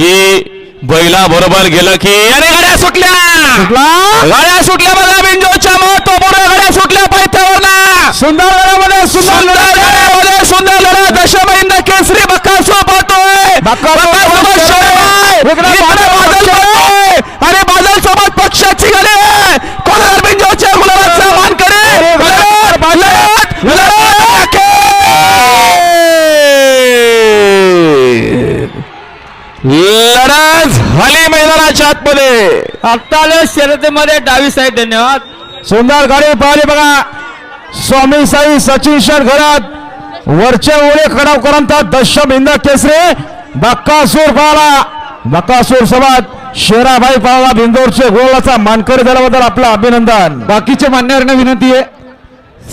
की बैला बरोबर गेलं की अरे गाड्या सुटल्या! गाड्या सुटल्या बघा बिंजोच्या मग बरोबर गाड्या सुटल्या पायथ्यावर सुंदर लढ्यामध्ये सुंदर सुंदर लढा लढ्यामध्ये सुंदर लढा दशमहिंद केसरी बक्कासो पाहतोय. इकडे बादल सोबत पक्षाची आहे. कोणाला बिंजोच्या गुलाबाचा मान करे? अरे, लढत, लढत, लढत. लढत झाली मैदानाच्या आतमध्ये. आत्ताल्या शर्यतीमध्ये डावी साईड धन्यवाद. सुंदर गाडी पाहिली बघा. स्वामी साई सचिन शेठ घरात. वरचे ओळे कडावकरांचा दशम हिंद केसरी. बक्कासूर पाहला बक्कासूर सोबत शेराबाई पाहला बिंदोरचे गोलाचा मानकरी झाल्याबद्दल आपलं अभिनंदन. बाकीचे मान्यवरांना विनंती आहे.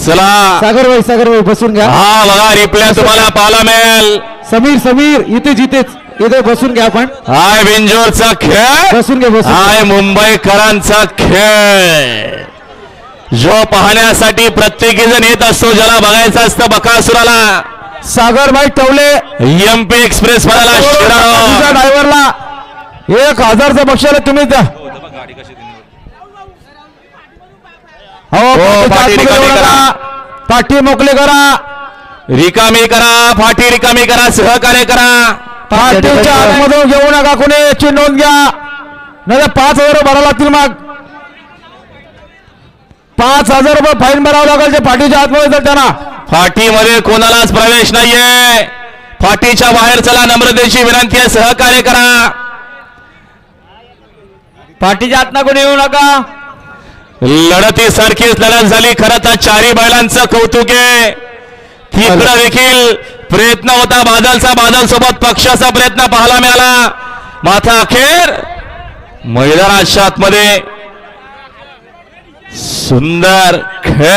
चला. सागरबाई सागरबाई बसून घ्या. हा बघा रिप्लाय तुम्हाला पाहायला मिळेल. समीर समीर इथे जिथेच इथे बसून घ्या आपण. हाय बिंजोरचा खेळ. बसून घ्या बसून हाय मुंबईकरांचा खेळ. जो पाहण्यासाठी प्रत्येकी जण येत असतो ज्याला बघायचं असतं बकासुराला. सागरबाई टवले. एमपी एक्सप्रेस शिराळा ड्रायव्हरला. एक हजारचं बक्षाला तुम्ही द्या. हो पाटी पाठी मोकळे करा. रिकामी करा फाटी रिकामी करा सहकार्य करा. पाठीच्या आतमधून घेऊ नका कोणी याची नोंद घ्या. नाही पाच हजार भरावं लागतील मग. पाच हजार रुपये फाईन भरावं लागेल जे पाठीच्या आतमध्ये येतात त्यांना. फाटीमध्ये कोणालाच प्रवेश नाहीये. फाटीच्या बाहेर चला नम्रतेची विनंती आहे सहकार्य करा. पाठीच्या आतना कोणी येऊ नका. लढती सारखीच लढत झाली खरं तर चारी बैलांचं कौतुक आहे. तिकडं देखील प्रयत्न होता. बादलचा बादल सोबत पक्षाचा प्रयत्न पाहायला मिळाला. माथा अखेर मैदानाच्या आतमध्ये सुंदर खेळ.